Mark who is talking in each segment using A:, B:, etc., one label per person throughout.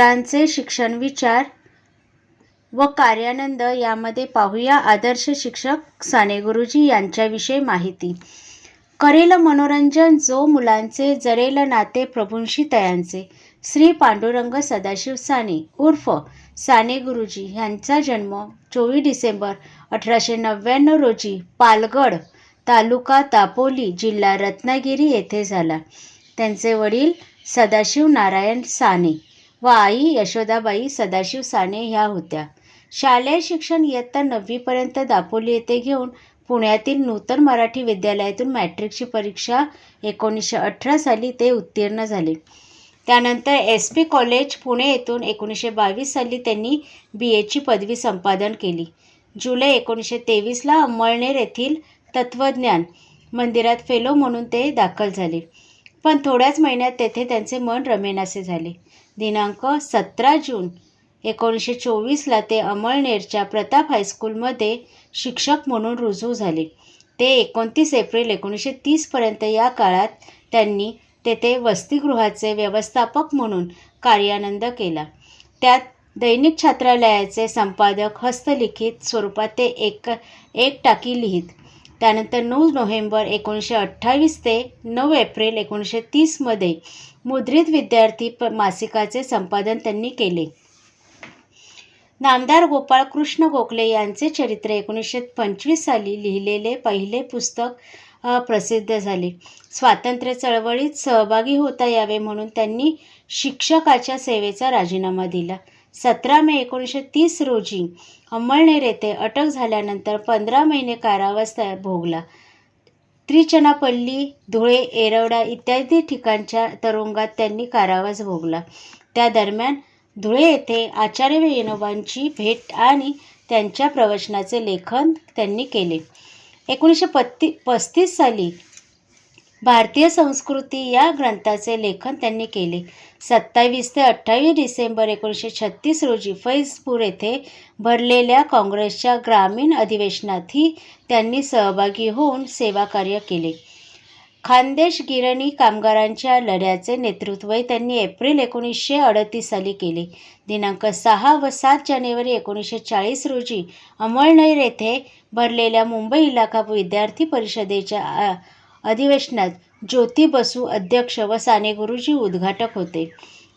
A: पोरांचे शिक्षण विचार व कार्यानंद यामध्ये पाहूया. आदर्श शिक्षक साने गुरुजी यांच्याविषयी माहिती. करेल मनोरंजन जो मुलांचे जरेल नाते प्रभूंशी तयांचे. श्री पांडुरंग सदाशिव साने उर्फ साने गुरुजी यांचा जन्म चोवीस डिसेंबर अठराशे नव्याण्णव रोजी पालगड तालुका दापोली जिल्हा रत्नागिरी येथे झाला. त्यांचे वडील सदाशिव नारायण साने. व आई यशोदाबाई सदाशिव साने ह्या होत्या. शालेय शिक्षण इयत्ता नववीपर्यंत दापोली येथे घेऊन पुण्यातील नूतन मराठी विद्यालयातून मॅट्रिकची परीक्षा एकोणीसशे अठरा साली ते उत्तीर्ण झाले. त्यानंतर एस पी कॉलेज पुणे येथून एकोणीसशे बावीस साली त्यांनी बी एची पदवी संपादन केली. जुलै एकोणीसशे तेवीसला अंमळनेर येथील तत्त्वज्ञान मंदिरात फेलो म्हणून ते दाखल झाले. पण थोड्याच महिन्यात तेथे त्यांचे मन रमेनासे झाले. दिनांक सतरा जून एकोणीसशे चोवीसला ते अमळनेरच्या प्रताप हायस्कूलमध्ये शिक्षक म्हणून रुजू झाले. ते एकोणतीस एप्रिल एकोणीसशे तीसपर्यंत या काळात त्यांनी तेथे वसतिगृहाचे व्यवस्थापक म्हणून कार्यानंद केला. त्यात दैनिक छात्रालयाचे संपादक हस्तलिखित स्वरूपात ते एक एक टाकी लिहित. त्यानंतर नऊ नोव्हेंबर एकोणीसशे अठ्ठावीस ते नऊ एप्रिल एकोणीसशे तीसमध्ये मुद्रित विद्यार्थी प मासिकाचे संपादन त्यांनी केले. नामदार गोपाळ कृष्ण गोखले यांचे चरित्र एकोणीसशे पंचवीस साली लिहिलेले पहिले पुस्तक प्रसिद्ध झाले. स्वातंत्र्य चळवळीत सहभागी होता यावे म्हणून त्यांनी शिक्षकाच्या सेवेचा राजीनामा दिला. सतरा मे एकोणीसशे तीस रोजी अंमळनेर येथे अटक झाल्यानंतर पंधरा महिने कारावास भोगला. त्रिचनापल्ली धुळे येरवडा इत्यादी ठिकाणच्या तुरुंगात त्यांनी कारावास भोगला. त्या दरम्यान धुळे येथे आचार्य विनोबांची भेट आणि त्यांच्या प्रवचनाचे लेखन त्यांनी केले. एकोणीसशे पत्ती पस्तीस साली भारतीय संस्कृती या ग्रंथाचे लेखन त्यांनी केले. सत्तावीस ते अठ्ठावीस डिसेंबर एकोणीसशे छत्तीस रोजी फैजपूर येथे भरलेल्या काँग्रेसच्या ग्रामीण अधिवेशनातही त्यांनी सहभागी होऊन सेवाकार्य केले. खानदेश गिरणी कामगारांच्या लढ्याचे नेतृत्वही त्यांनी एप्रिल एकोणीसशे अडतीस साली केले. दिनांक सहा व सात जानेवारी एकोणीसशे चाळीस रोजी अमळनेर येथे भरलेल्या मुंबई इलाका विद्यार्थी परिषदेच्या अधिवेशनात ज्योती बसू अध्यक्ष व साने गुरुजी उद्घाटक होते.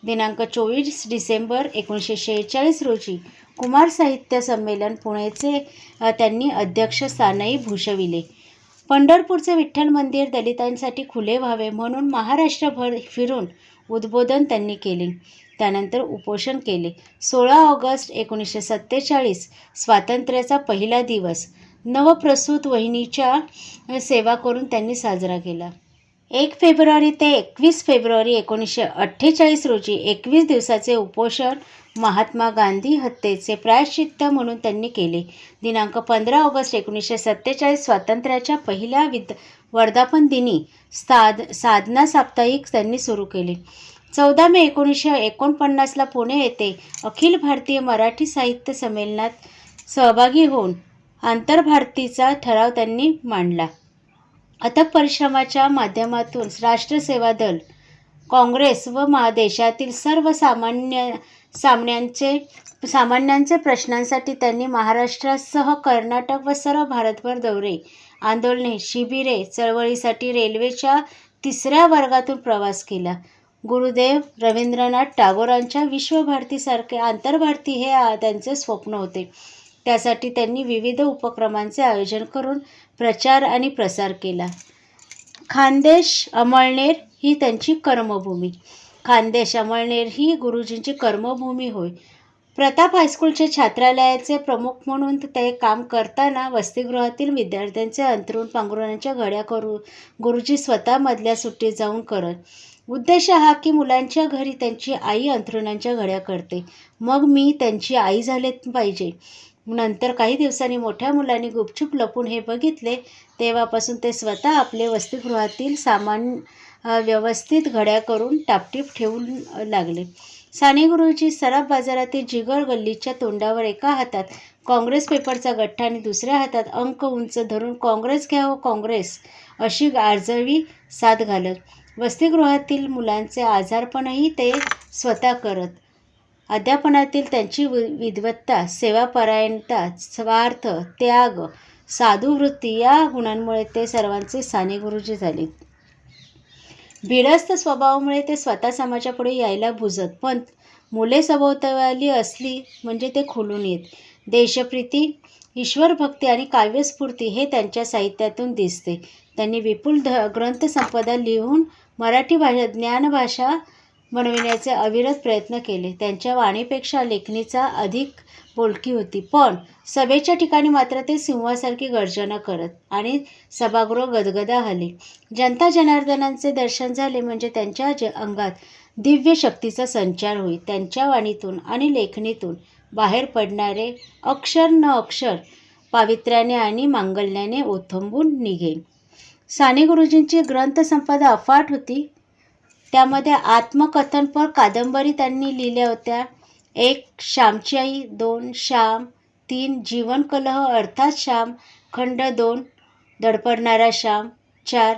A: दिनांक चोवीस डिसेंबर एकोणीसशे शेहेचाळीस रोजी कुमार साहित्य संमेलन पुणेचे त्यांनी त्यांनी अध्यक्षस्थानही भूषविले. पंढरपूरचे विठ्ठल मंदिर दलितांसाठी खुले व्हावे म्हणून महाराष्ट्रभर फिरून उद्बोधन त्यांनी केले. त्यानंतर उपोषण केले. सोळा ऑगस्ट एकोणीसशे सत्तेचाळीस स्वातंत्र्याचा पहिला दिवस. नवप्रसूत वहिनीच्या सेवा करून त्यांनी साजरा केला. एक फेब्रुवारी ते एकवीस फेब्रुवारी एकोणीसशे अठ्ठेचाळीस रोजी एकवीस दिवसाचे उपोषण महात्मा गांधी हत्येचे प्रायश्चित्त म्हणून त्यांनी केले. दिनांक पंधरा ऑगस्ट एकोणीसशे सत्तेचाळीस स्वातंत्र्याच्या पहिल्या विद वर्धापन दिनी साध साधना साप्ताहिक त्यांनी सुरू केले. चौदा मे एकोणीसशे एकोणपन्नासला पुणे येथे अखिल भारतीय मराठी साहित्य संमेलनात सहभागी होऊन आंतरभारतीचा ठराव त्यांनी मांडला. अथक परिश्रमाच्या माध्यमातून राष्ट्रसेवा दल काँग्रेस व मा देशातील सर्व सामान्य सामन्यांचे सामान्यांचे प्रश्नांसाठी त्यांनी महाराष्ट्रासह कर्नाटक व सर्व भारतभर दौरे आंदोलने शिबिरे चळवळीसाठी रेल्वेच्या तिसऱ्या वर्गातून प्रवास केला. गुरुदेव रवींद्रनाथ टागोरांच्या विश्वभारतीसारखे आंतरभारती हे त्यांचे स्वप्न होते. त्यासाठी त्यांनी विविध उपक्रमांचे आयोजन करून प्रचार आणि प्रसार केला. खानदेश अमळनेर ही त्यांची कर्मभूमी. खानदेश अमळनेर ही गुरुजींची कर्मभूमी होय. प्रताप हायस्कूलचे छात्रालयाचे प्रमुख म्हणून ते काम करताना वसतिगृहातील विद्यार्थ्यांचे अंतरुण पांघरुणांच्या घड्या करू गुरुजी स्वतः मधल्या सुट्टीत जाऊन करत. उद्देश हा की मुलांच्या घरी त्यांची आई अंथरुणांच्या घड्या करते. मग मी त्यांची आई झाले पाहिजे. नंतर काही दिवसांनी मोठ्या मुलांनी गुपचूप लपून हे बघितले तेव्हापासून ते स्वतः आपले वसतिगृहातील सामान व्यवस्थित घड्या करून टापटीप ठेवून लागले. साने गुरुजी सराफ बाजारातील जिगर गल्लीच्या तोंडावर एका हातात काँग्रेस पेपरचा गठ्ठा आणि दुसऱ्या हातात अंक उंच धरून काँग्रेस घ्या हो काँग्रेस अशी आर्जवी साथ घालत. वसतिगृहातील मुलांचे आजारपणही ते स्वतः करत. अध्यापनातील त्यांची वि विद्वत्ता सेवापरायणता स्वार्थ त्याग साधुवृत्ती या गुणांमुळे ते सर्वांचे साने गुरुजी झाले. भिडस्त स्वभावामुळे ते स्वतः समाजापुढे यायला बुजत पण मुले सभोवताली असली म्हणजे ते खुलून येत. देशप्रीती ईश्वरभक्ती आणि काव्यस्फूर्ती हे त्यांच्या साहित्यातून दिसते. त्यांनी विपुल ध ग्रंथसंपदा लिहून मराठी भाषा ज्ञानभाषा बनविण्याचे अविरत प्रयत्न केले. त्यांच्या वाणीपेक्षा लेखणीचा अधिक बोलकी होती. पण सभेच्या ठिकाणी मात्र ते सिंहासारखी गर्जना करत आणि सभागृह गदगदा हले. जनता जनार्दनांचे दर्शन झाले म्हणजे त्यांच्या ज अंगात दिव्य शक्तीचा संचार होईल. त्यांच्या वाणीतून आणि लेखणीतून बाहेर पडणारे अक्षर न अक्षर पावित्र्याने आणि मांगल्याने ओथंबून निघे साने गुरुजींची ग्रंथसंपदा अफाट होती. त्यामध्ये आत्मकथनपर कादंबरी त्यांनी लिहिल्या होत्या. एक श्यामची आई दोन श्याम तीन जीवनकलह अर्थात श्याम खंड दोन धडपडणारा श्याम चार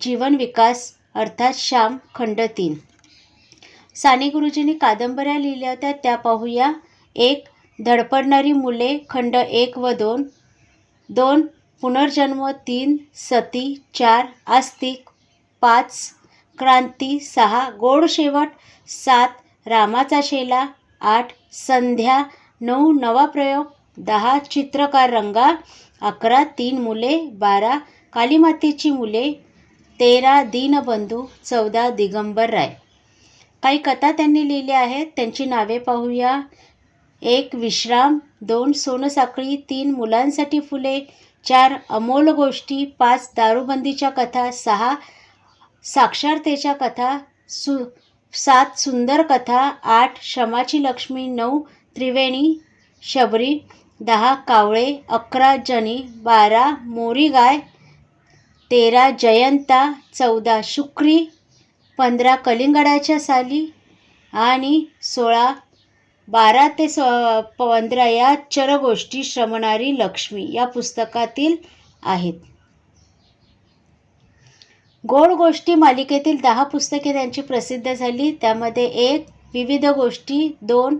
A: जीवन विकास अर्थात श्याम खंड तीन. साने गुरुजींनी कादंबऱ्या लिहिल्या होत्या. त्या पाहूया. एक धडपडणारी मुले खंड एक व दोन. दोन पुनर्जन्म तीन सती चार आस्तिक पाच क्रांती सहा गोड शेवट सात रामाचा शेला आठ संध्या नऊ नवा प्रयोग दहा चित्रकार रंगा अकरा तीन मुले बारा कालीमातेची मुले तेरा दीनबंधू चौदा दिगंबर राय. काही कथा त्यांनी लिहिल्या आहेत. त्यांची नावे पाहूया. एक विश्राम. दोन सोनसाखळी. तीन मुलांसाठी फुले. चार अमोल गोष्टी. पाच दारूबंदीच्या कथा. सहा साक्षरतेच्या कथा सु सात सुंदर कथा आठ श्रमाची लक्ष्मी नऊ त्रिवेणी शबरी दहा कावळे अकरा जनी बारा मोरी गाय तेरा जयंता चौदा शुक्री पंधरा कलिंगडाच्या साली आणि सोळा बारा ते स पंधरा या चरगोष्टी श्रमणारी लक्ष्मी या पुस्तकातील आहेत. गोड गोष्टी मालिकेतील दहा पुस्तके त्यांची प्रसिद्ध झाली. त्यामध्ये एक विविध गोष्टी. दोन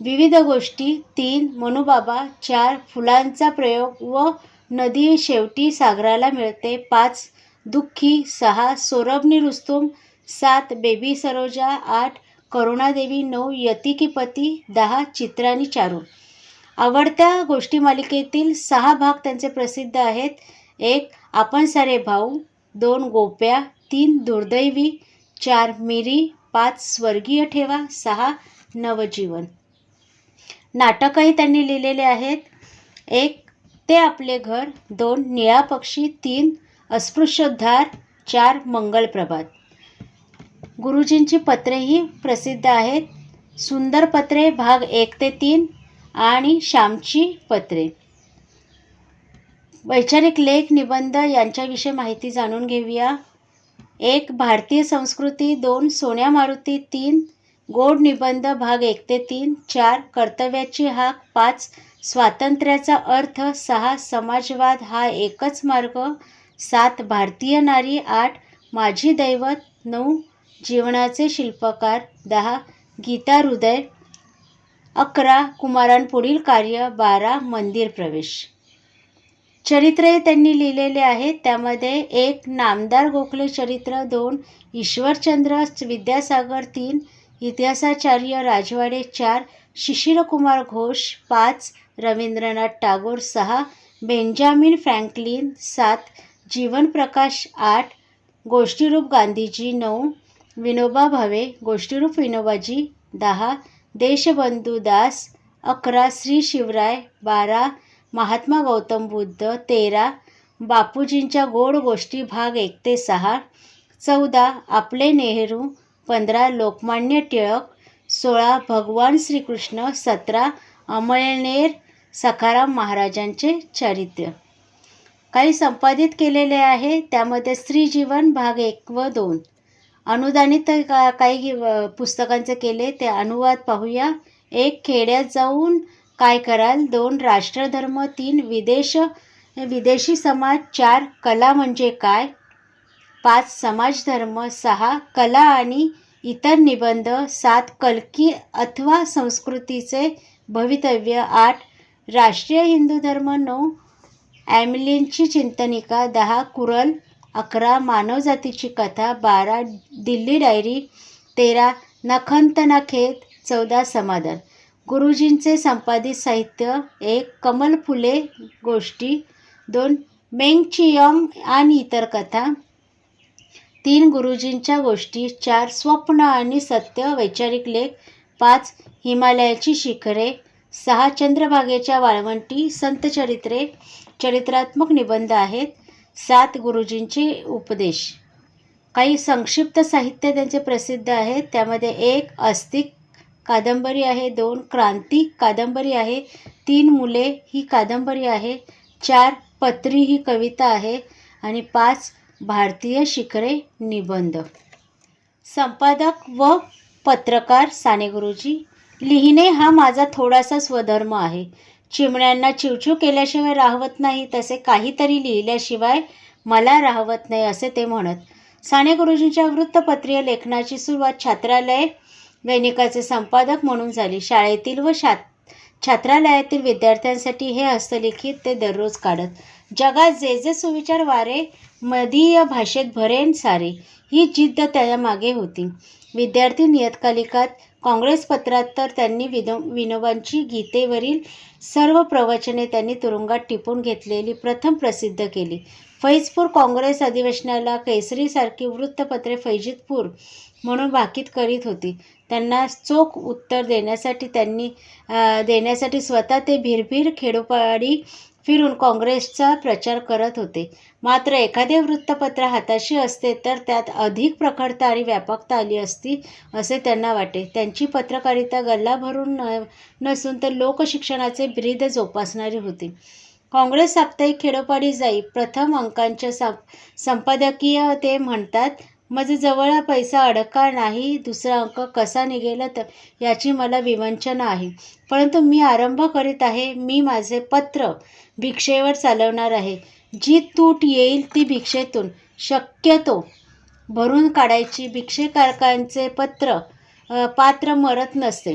A: विविध गोष्टी. तीन मनुबाबा. चार फुलांचा प्रयोग व नदी शेवटी सागराला मिळते. पाच दुःखी. सहा सोरबनी रुस्तुम. सात बेबी सरोजा. आठ करुणादेवी. नऊ यती की पती. दहा चित्रानी चारू आवडत्या गोष्टी मालिकेतील सहा भाग त्यांचे प्रसिद्ध आहेत. एक आपण सारे भाऊ. दोन गोप्या तीन दुर्दैवी चार मिरी पाच स्वर्गीय ठेवा सहा नवजीवन. नाटकही त्यांनी लिहिलेले आहेत. एक ते आपले घर दोन निळा पक्षी तीन अस्पृश्योद्धार चार मंगलप्रभात गुरुजींची पत्रेही प्रसिद्ध आहेत. सुंदर पत्रे भाग एक ते तीन आणि श्यामची पत्रे. वैचारिक लेख निबंध यांच्याविषयी माहिती जाणून घेऊया. एक भारतीय संस्कृती. दोन सोन्या मारुती. तीन गोड निबंध भाग एक ते तीन. चार कर्तव्याची हाक. पाच स्वातंत्र्याचा अर्थ. सहा समाजवाद. हा एकच मार्ग. सात भारतीय नारी. आठ माझी दैवत. नऊ जीवनाचे शिल्पकार. दहा गीता हृदय. अकरा कुमारांपुढील कार्य. बारा मंदिर प्रवेश. चरित्रे त्यांनी लिहिलेले आहेत. त्यामध्ये एक नामदार गोखले चरित्र दोन ईश्वरचंद्र विद्यासागर तीन इतिहासाचार्य राजवाडे चार शिशिरकुमार घोष पाच रवींद्रनाथ टागोर सहा बेंजामिन फ्रँकलिन सात जीवनप्रकाश आठ गोष्टीरूप गांधीजी नऊ विनोबा भावे गोष्टीरूप विनोबाजी दहा देशबंधू दास अकरा श्री शिवराय बारा महात्मा गौतम बुद्ध तेरा बापूजींच्या गोड गोष्टी भाग एक ते सहा चौदा आपले नेहरू पंधरा लोकमान्य टिळक सोळा भगवान श्रीकृष्ण सतरा अमळनेर सखाराम महाराजांचे चरित्र. काही संपादित केलेले आहे त्यामध्ये स्त्रीजीवन भाग एक व दोन. अनुदानित का काही पुस्तकांचे केले ते अनुवाद पाहूया. एक खेड्यात जाऊन काय कराल? दोन राष्ट्रधर्म तीन विदेश विदेशी समाज चार कला म्हणजे काय? पाच समाजधर्म सहा कला आणि इतर निबंध सात कल्की अथवा संस्कृतीचे भवितव्य आठ राष्ट्रीय हिंदू धर्म नऊ ॲमिलींची चिंतनिका दहा कुरल अकरा मानवजातीची कथा बारा दिल्ली डायरी तेरा नखंत ना खेत चौदा समाधान. गुरुजींचे संपादित साहित्य एक कमल फुले गोष्टी दोन मेंग चियॉंग आणि इतर कथा तीन गुरुजींच्या गोष्टी चार स्वप्न आणि सत्य वैचारिक लेख पाच हिमालयाची शिखरे सहा चंद्रभागेच्या वाळवंटी संत चरित्रे चरित्रात्मक निबंध आहेत सात गुरुजींचे उपदेश. काही संक्षिप्त साहित्य त्यांचे प्रसिद्ध आहेत त्यामध्ये एक अस्तिक कादंबरी आहे दोन क्रांती कादंबरी आहे तीन मुले ही कादंबरी आहे चार पत्री ही कविता आहे आणि पाच भारतीय शिखरे निबंध. संपादक व पत्रकार साने गुरुजी लिहिणे हा माझा थोडासा स्वधर्म आहे. चिमण्यांना चिवचिव केल्याशिवाय राहवत नाही तसे काहीतरी लिहिल्याशिवाय मला राहवत नाही असे ते म्हणत. साने गुरुजींच्या वृत्तपत्रीय लेखनाची सुरुवात छात्रालय दैनिकाचे संपादक म्हणून झाले. शाळेतील व शा छात्रालयातील विद्यार्थ्यांसाठी हे हस्तलिखित ते दररोज काढत. जगात जे जे सुविचार वारे मदीय भाषेत भरेन सारे ही जिद्द त्यामागे होती. विद्यार्थी नियतकालिकात काँग्रेस पत्रात तर त्यांनी विनो विनोबांची गीतेवरील सर्व प्रवचने त्यांनी तुरुंगात टिपून घेतलेली प्रथम प्रसिद्ध केली. फैजपूर काँग्रेस अधिवेशनाला केसरीसारखी वृत्तपत्रे फैजितपूर म्हणून भाकीत करीत होती. त्यांना चोख उत्तर देण्यासाठी त्यांनी देण्यासाठी स्वतः ते भिरभीर खेडोपाडी फिरून काँग्रेसचा प्रचार करत होते. मात्र एखादे वृत्तपत्र हाताशी असते तर त्यात अधिक प्रखरता आणि व्यापकता आली असती असे त्यांना वाटे. त्यांची पत्रकारिता गल्ला भरून न नसून तर लोकशिक्षणाचे ब्रीद जोपासणारी होती. काँग्रेस साप्ताहिक खेडोपाडी जाई प्रथम अंकांच्या संपादकीय ते म्हणतात माझं जवळ पैसा अडका नाही दुसरा अंक कसा निघेल तर याची मला विवंचना आहे. परंतु मी आरंभ करीत आहे मी माझे पत्र भिक्षेवर चालवणार आहे. जी तूट येईल ती भिक्षेतून शक्यतो भरून काढायची. भिक्षेकारकांचे पत्र पात्र मरत नसते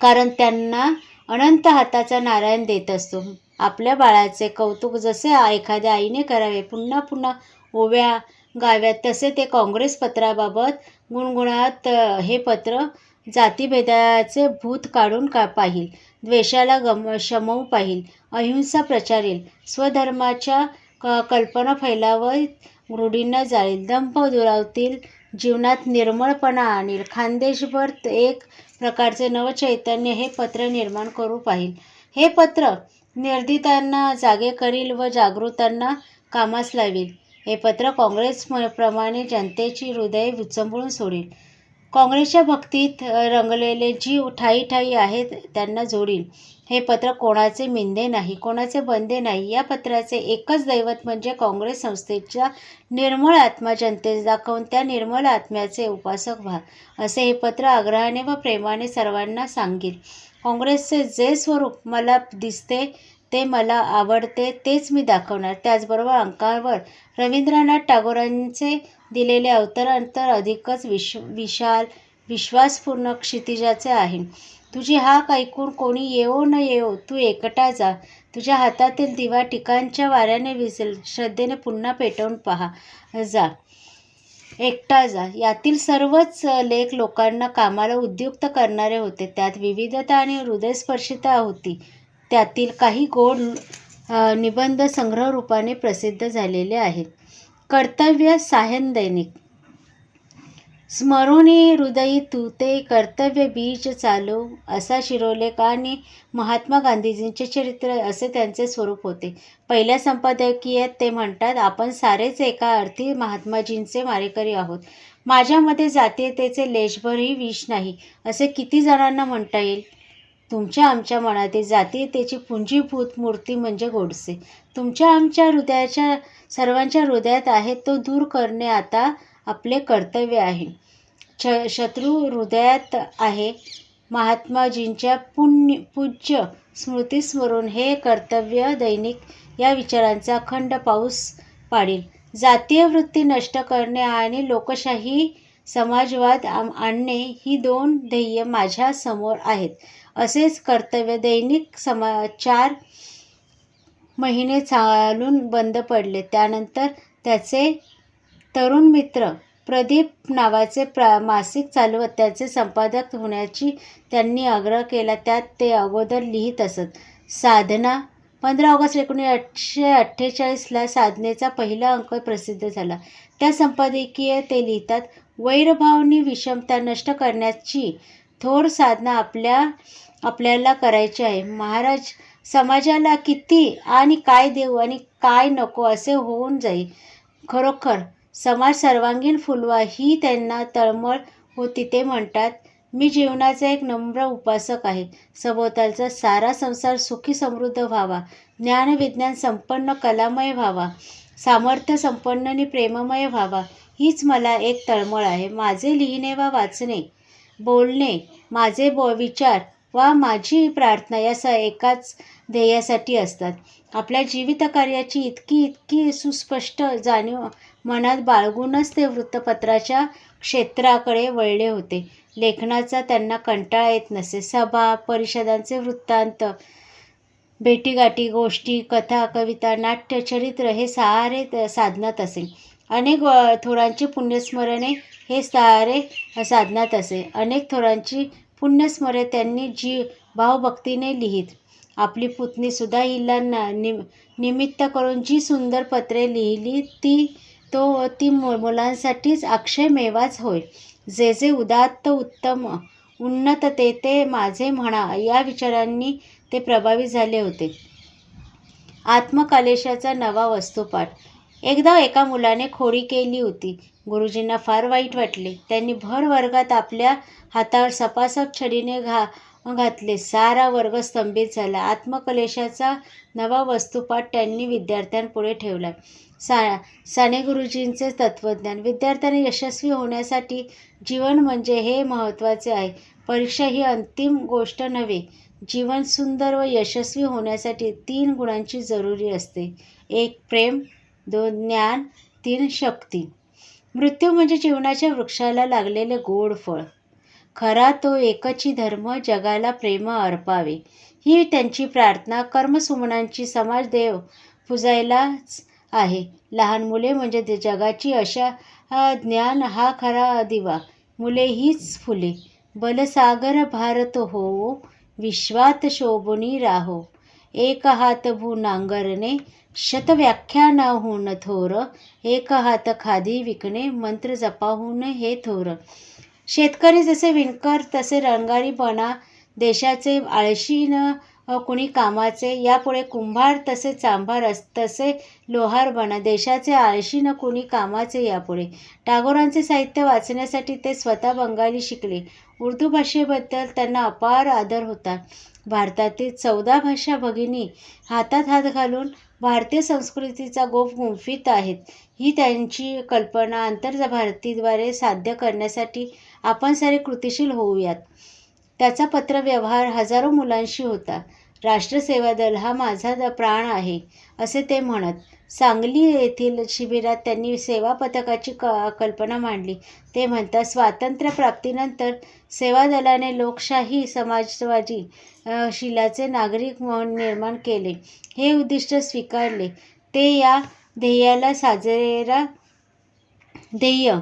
A: कारण त्यांना अनंत हाताचा नारायण देत असतो. आपल्या बाळाचे कौतुक जसे एखाद्या आईने करावे पुन्हा पुन्हा ओव्या गाव्यात. तसे ते काँग्रेस पत्राबाबत गुणगुणात हे पत्र जातीभेदाचे भूत काढून का पाहिल? द्वेषाला गम शमवू पाहिल? अहिंसा प्रचारेल? स्वधर्माच्या क कल्पना फैलावत रूढींना जाळील? दंप दुरावतील? जीवनात निर्मळपणा आणील? खानदेशभर एक प्रकारचे नवचैतन्य हे पत्र निर्माण करू पाहिल? हे पत्र निर्दितांना जागे करील व जागृतांना कामास लावील? हे पत्र काँग्रेस प्रमाणे जनतेची हृदय उचंबळून सोडील. काँग्रेसच्या भक्तीत रंगलेले जी ठाई ठाई आहेत त्यांना जोडील. हे पत्र कोणाचे मिंदे नाही कोणाचे बंदे नाही या पत्राचे एकच दैवत म्हणजे काँग्रेस संस्थेचा निर्मळ आत्मा जनतेस दाखवून त्या निर्मळ आत्म्याचे उपासक व्हा असे हे पत्र आग्रहाने व प्रेमाने सर्वांना सांगेल. काँग्रेसचे जे स्वरूप मला दिसते ते मला आवडते तेच मी दाखवणार. त्याचबरोबर अंकावर रवींद्रनाथ टागोरांचे दिलेले अवतरांतर अधिकच विश विशाल विश्वासपूर्ण क्षितिजाचे आहे. तुझी हाक ऐकून कोणी येवो न येवो तू एकटा जा. तुझ्या हातातील दिवा टिकांच्या वाऱ्याने विसेल श्रद्धेने पुन्हा पेटवून पहा. जा. एकटा जा. यातील सर्वच लेख लोकांना कामाला उद्युक्त करणारे होते. त्यात विविधता आणि हृदयस्पर्शिता होती. त्यातील काही गोड निबंध संग्रह रूपाने प्रसिद्ध झालेले आहेत. कर्तव्य सायन दैनिक. स्मरुणी हृदयी तुते कर्तव्य बीज चालू असा शिरोलेख आणि महात्मा गांधीजींचे चरित्र असे त्यांचे स्वरूप होते. पहिल्या संपादकीयात ते म्हणतात आपण सारेच एका अर्थी महात्माजींचे मारेकरी आहोत. माझ्यामध्ये जातीयतेचे लेशभरही विष नाही. असे किती जणांना म्हणता येईल? तुमच्या आमच्या मनातील जातीयतेची पुंजीभूत मूर्ती म्हणजे गोडसे. तुमच्या आमच्या हृदयाच्या सर्वांच्या हृदयात आहे तो दूर करणे आता आपले कर्तव्य आहे. छ शत्रू हृदयात आहे महात्माजींच्या पुण्य पूज्य स्मृतीस्मरून हे कर्तव्य दैनिक या विचारांचा अखंड पाऊस पाडील. जातीय वृत्ती नष्ट करणे आणि लोकशाही समाजवाद आणणे ही दोन ध्येय माझ्यासमोर आहेत. असेच कर्तव्य दैनिक समा चार महिने चालून बंद पडले. त्यानंतर त्याचे तरुण मित्र प्रदीप नावाचे प्रा मासिक चालवत त्याचे संपादक होण्याची त्यांनी आग्रह केला. त्यात ते अगोदर लिहित असत साधना पंधरा ऑगस्ट एकोणीसशे अठ्ठेचाळीसला साधनेचा पहिला अंक प्रसिद्ध झाला. त्या संपादकीय ते लिहितात वैरभावनी विषमता नष्ट करण्याची थोर साधना आपल्या आपल्याला करायची आहे. महाराज समाजाला किती आणि काय देऊ आणि काय नको असे होऊन जाईल खरोखर समाज सर्वांगीण फुलवा ही त्यांना तळमळ होती ते म्हणतात. मी जीवनाचा एक नम्र उपासक आहे. सभोवतालचा सारा संसार सुखी समृद्ध व्हावा. ज्ञानविज्ञान संपन्न कलामय व्हावा. सामर्थ्य संपन्न आणि प्रेममय व्हावा. हीच मला एक तळमळ आहे. माझे लिहिणे वा वाचणे बोलणे माझे बो विचार वा माझी प्रार्थना या स एकाच ध्येयासाठी असतात. आपल्या जीवित कार्याची इतकी इतकी सुस्पष्ट जाणीव मनात बाळगूनच ते वृत्तपत्राच्या क्षेत्राकडे वळले होते. लेखनाचा त्यांना कंटाळा येत नसे. सभा परिषदांचे वृत्तांत भेटीगाठी गोष्टी कथा कविता नाट्य चरित्र हे सहारे साधनात असे. अनेक थोरांची पुण्यस्मरणे हे सारे साधनात असे. अनेक थोरांची पुण्यस्मरे त्यांनी जी भावभक्तीने लिहित. आपली पुतणी सुद्धा हिला निम निमित्त करून जी सुंदर पत्रे लिहिली ती तो ती मु मुलांसाठीच अक्षय मेवाच होय. जे जे उदात्त उत्तम उन्नत ते ते माझे म्हणा या विचारांनी ते प्रभावित झाले होते. आत्मकालेशाचा नवा वस्तुपाठ. एकदा एका मुलाने खोडी केली होती. गुरुजींना फार वाईट वाटले. त्यांनी भर वर्गात आपल्या हातावर सपासप छडीने घा घातले. सारा वर्ग स्तंभित झाला. आत्मकलेशाचा नवा वस्तुपाठ त्यांनी विद्यार्थ्यांपुढे ठेवला. सा साने गुरुजींचे तत्त्वज्ञान. विद्यार्थ्यांनी यशस्वी होण्यासाठी जीवन म्हणजे हे महत्त्वाचे आहे. परीक्षा ही अंतिम गोष्ट नव्हे. जीवन सुंदर व यशस्वी होण्यासाठी तीन गुणांची जरुरी असते. एक प्रेम. दोन ज्ञान तीन शक्ती. मृत्यू म्हणजे जीवनाच्या वृक्षाला लागलेले गोड फळ. खरा तो एकची धर्म जगाला प्रेम अर्पावे. ही त्यांची प्रार्थना कर्मसुमनांची समाजदेव पुजायलाच आहे. लहान मुले म्हणजे जगाची अशा ज्ञान हा खरा दिवा. मुले हीच फुले. बलसागर भारत हो विश्वात शोभनी राहो. एक हात भू नांगरणे शतव्याख्यानाहून थोर एक हात खादी विकणे मंत्र जपाहून हे थोर शेतकरी जसे विणकर तसे रंगारीपणा देशाचे आळशी न कुणी कामाचे यापुढे कुंभार तसे चांभार अस तसे लोहार बना देशाचे आळशी न कुणी कामाचे यापुढे टागोरांचे साहित्य वाचण्यासाठी ते स्वतः बंगाली शिकले उर्दू भाषेबद्दल त्यांना अपार आदर होता भारतातील चौदा भाषा भगिनी हातात हात घालून भारतीय संस्कृतीचा गोफ गुंफीत आहेत. ही त्यांची कल्पना आंतर भारतीद्वारे साध्य करण्यासाठी आपण सारे कृतिशील होऊयात. त्याचा पत्रव्यवहार हजारो मुलांशी होता. राष्ट्रसेवा दल हा माझा द- प्राण आहे असे ते म्हणत. सांगली येथील शिबिरात त्यांनी सेवा पथकाची क कल्पना मांडली. ते म्हणतात स्वातंत्र्यप्राप्तीनंतर सेवा दलाने लोकशाही समाजवादी शिलाचे नागरिक म्हणून निर्माण केले. हे उद्दिष्ट स्वीकारले. ते या ध्येयाला साजरेला ध्येय.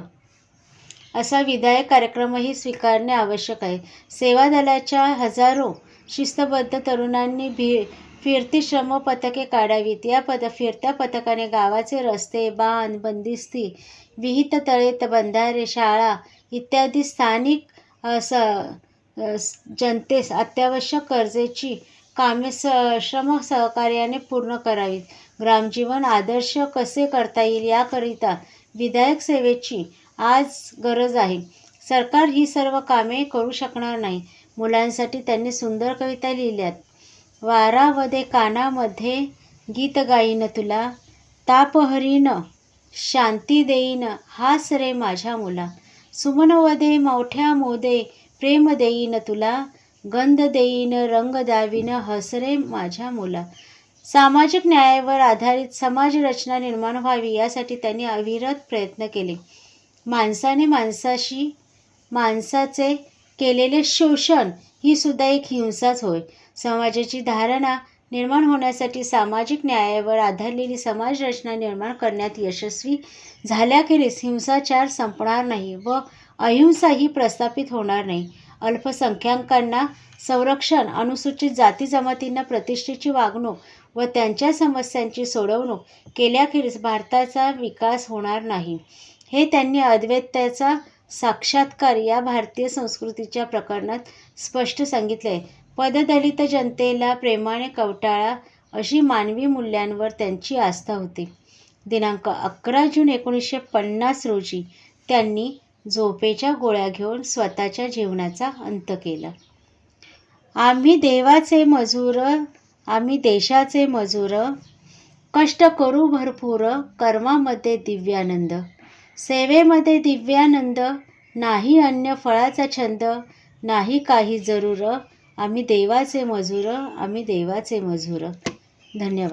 A: असा विधायक कार्यक्रमही स्वीकारणे आवश्यक आहे. सेवा दलाच्या हजारो शिस्तबद्ध तरुणांनी भी फिरती श्रम पथके काढावीत. या पद फिरत्या पथकाने गावाचे रस्ते बांध बंदिस्ती विहित तळे बंधारे शाळा इत्यादी स्थानिक स स- जनतेस अत्यावश्यक गरजेची कामे स श्रम सहकार्याने पूर्ण करावीत. ग्रामजीवन आदर्श कसे करता येईल याकरिता विधायक सेवेची आज गरज आहे. सरकार ही सर्व कामे करू शकणार नाही. मुलांसाठी त्यांनी सुंदर कविता लिहिल्यात. वारावदे कानामध्ये गीत गाईन तुला तापहरीन शांती देईन हास रे माझ्या मुला. सुमनवदे मोठ्या मोदे प्रेम देईन तुला गंध देईन रंग दावीन हसरे माझ्या मुला. सामाजिक न्यायावर आधारित समाज रचना निर्माण व्हावी यासाठी त्यांनी अविरत प्रयत्न केले. माणसाने माणसाशी माणसाचे केलेले शोषण ही सुद्धा एक हिंसाच होय. समाजाची धारणा निर्माण होण्यासाठी सामाजिक न्यायावर आधारलेली समाजरचना निर्माण करण्यात यशस्वी झाल्याखेरीज हिंसाचार संपणार नाही व अहिंसाही प्रस्थापित होणार नाही. अल्पसंख्याकांना संरक्षण अनुसूचित जाती जमातींना प्रतिष्ठेची वागणूक व त्यांच्या समस्यांची सोडवणूक केल्याखेरीज भारताचा विकास होणार नाही. हे त्यांनी अद्वैत्याचा साक्षात्कार या भारतीय संस्कृतीच्या प्रकरणात स्पष्ट सांगितले आहे पददलित जनतेला प्रेमाने कवटाळा अशी मानवी मूल्यांवर त्यांची आस्था होती. दिनांक अकरा जून एकोणीसशे पन्नास रोजी त्यांनी झोपेच्या गोळ्या घेऊन स्वतःच्या जीवनाचा अंत केला. आम्ही देवाचे मजूर आम्ही देशाचे मजूर कष्ट करू भरपूर कर्मामध्ये दिव्यानंद सेवेमध्ये दिव्यानंद नाही अन्य फळाचा छंद नाही काही जरूर. आम्ही देवाचे मजूर आम्ही देवाचे मजूर. धन्यवाद.